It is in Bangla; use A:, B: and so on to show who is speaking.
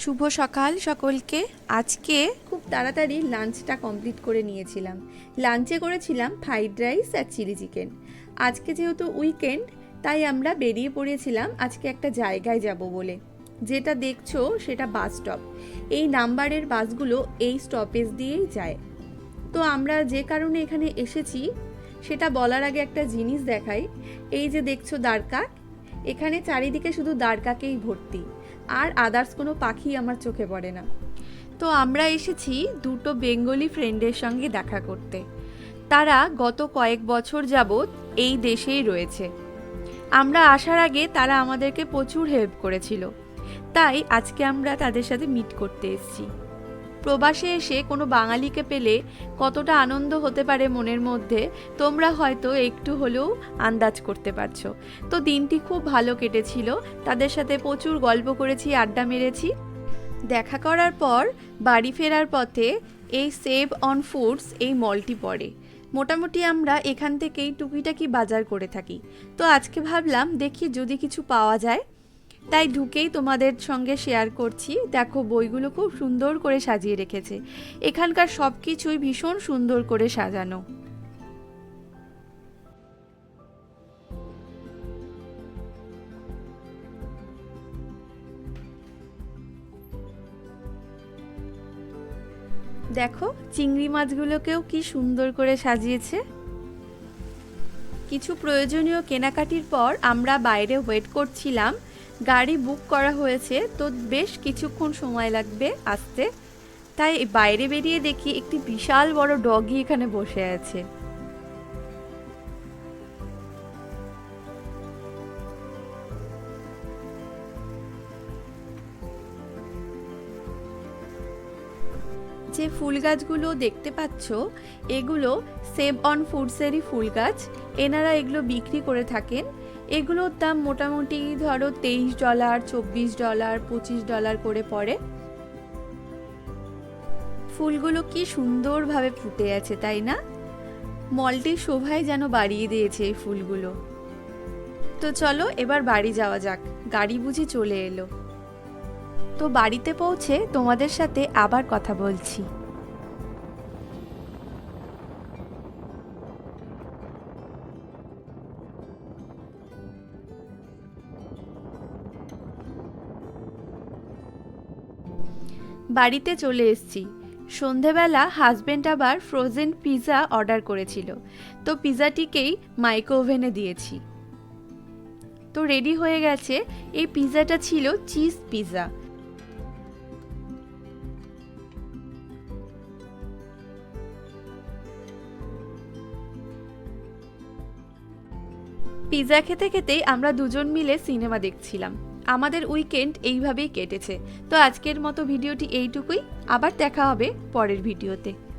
A: শুভ সকাল সকলকে। আজকে খুব তাড়াতাড়ি লাঞ্চটা কমপ্লিট করে নিয়েছিলাম। লাঞ্চে করেছিলাম ফ্রাইড রাইস আর চিলি চিকেন। আজকে যেহেতু উইকেন্ড, তাই আমরা বেরিয়ে পড়েছিলাম আজকে একটা জায়গায় যাব বলে। যেটা দেখছ সেটা বাস স্টপ। এই নাম্বারের বাসগুলো এই স্টপেজ দিয়েই যায়। তো আমরা যে কারণে এখানে এসেছি, সেটা বলার আগে একটা জিনিস দেখাই। এই যে দেখছ দ্বারকা এখানে চারিদিকে শুধু দ্বারকাকেই ভর্তি। আর আদার্স কোনো পাখি আমার চোখে পড়ে না। তো আমরা এসেছি দুটো বেঙ্গলি ফ্রেন্ডের সঙ্গে দেখা করতে। তারা গত কয়েক বছর যাবৎ এই দেশেই রয়েছে। আমরা আসার আগে তারা আমাদেরকে প্রচুর হেল্প করেছিল। তাই আজকে আমরা তাদের সাথে মিট করতে এসেছি। প্রবাসে এসে কোনো বাঙালিকে পেলে কতটা আনন্দ হতে পারে মনের মধ্যে, তোমরা হয়তো একটু হলেও আন্দাজ করতে পারছ। তো দিনটি খুব ভালো কেটেছিল। তাদের সাথে প্রচুর গল্প করেছি, আড্ডা মেরেছি। দেখা করার পর, বাড়ি ফেরার পথে এই সেভ অন ফুডস এই মলটি পড়ে। মোটামুটি আমরা এখান থেকেই টুকিটাকি বাজার করে থাকি। তো আজকে ভাবলাম, দেখি যদি কিছু পাওয়া যায়। তাই ঢুকেই তোমাদের সঙ্গে শেয়ার করছি। দেখো, বইগুলো খুব সুন্দর করে সাজিয়ে রেখেছে। এখানকার সব কিছুই ভীষণ সুন্দর করে সাজানো। দেখো, চিংড়ি মাছগুলোকেও কি সুন্দর করে সাজিয়েছে। কিছু প্রয়োজনীয় কেনাকাটির পর আমরা বাইরে ওয়েট করছিলাম। গাড়ি বুক করা হয়েছে, তো বেশ কিছুক্ষণ সময় লাগবে আসতে। তাই বাইরে বেরিয়ে দেখি একটি বিশাল বড় ডগি এখানে বসে আছে। যে ফুল গাছগুলো দেখতে পাচ্ছ, এগুলো সেভ অন ফুডসেরই ফুল গাছ। এনারা এগুলো বিক্রি করে থাকেন। এগুলোর দাম মোটামুটি ধরো তেইশ ডলার, চব্বিশ ডলার, পঁচিশ ডলার করে পড়ে। ফুলগুলো কি সুন্দরভাবে ফুটে আছে, তাই না? মলটির শোভায় যেন বাড়িয়ে দিয়েছে এই ফুলগুলো। তো চলো এবার বাড়ি যাওয়া যাক, গাড়ি বুঝি চলে এলো। তো বাড়িতে পৌঁছে তোমাদের সাথে আবার কথা বলছি। বাড়িতে চলে এসেছি। সন্ধেবেলা হাজবেন্ড আবার ফ্রোজেন পিৎজা অর্ডার করেছিল। তো পিৎজাটিকেই মাইক্রো ওভেনে দিয়েছি। তো রেডি হয়ে গেছে, এই পিৎজাটা ছিল চিজ পিৎজা পিৎজা খেতে খেতেই আমরা দুজন মিলে সিনেমা দেখছিলাম। আমাদের উইকেন্ড এইভাবেই কেটেছে। তো আজকের মতো ভিডিওটি এইটুকুই। আবার দেখা হবে পরের ভিডিওতে।